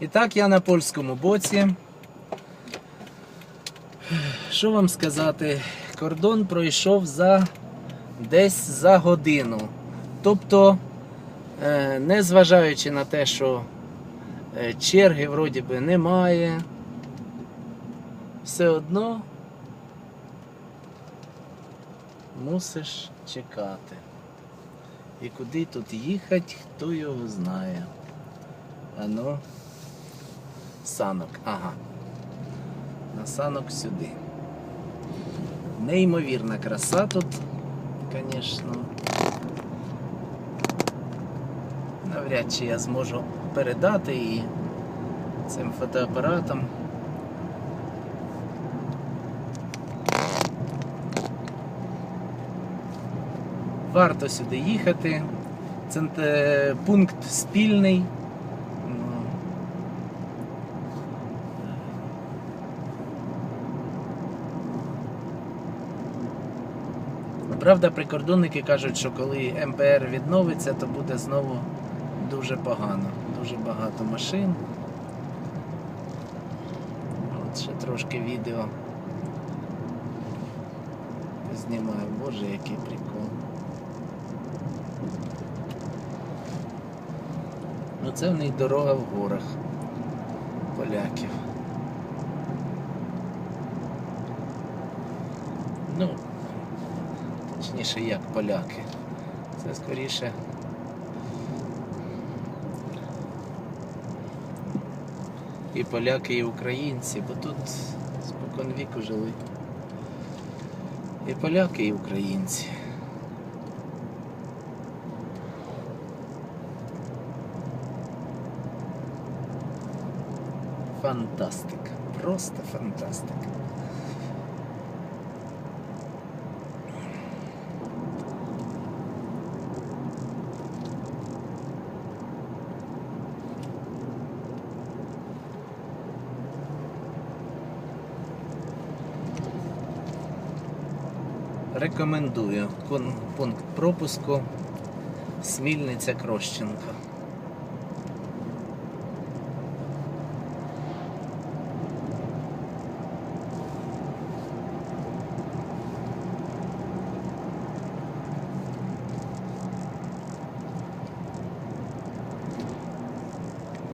І так, я на польському боці. Що вам сказати? Кордон пройшов за десь за годину. Тобто, е, незважаючи на те, що е, черги вроді би немає, все одно мусиш чекати. І куди тут їхати, хто його знає. Ано. Санок. Ага. На санок сюди. Неймовірна краса тут, звісно. Навряд чи я зможу передати її цим фотоапаратом. Варто сюди їхати. Це е, пункт спільний. Правда, прикордонники кажуть, що коли МПР відновиться, то буде знову дуже погано. Дуже багато машин. От ще трошки відео знімаю. Боже, який прикол. Ну це в них дорога в горах поляків. Ну, точніше як поляки. Це скоріше. І поляки, і українці, бо тут спокон віку жили. І поляки, і українці. Фантастика. Просто фантастика. Рекомендую Пун- пункт пропуску Смільниця Крощенка.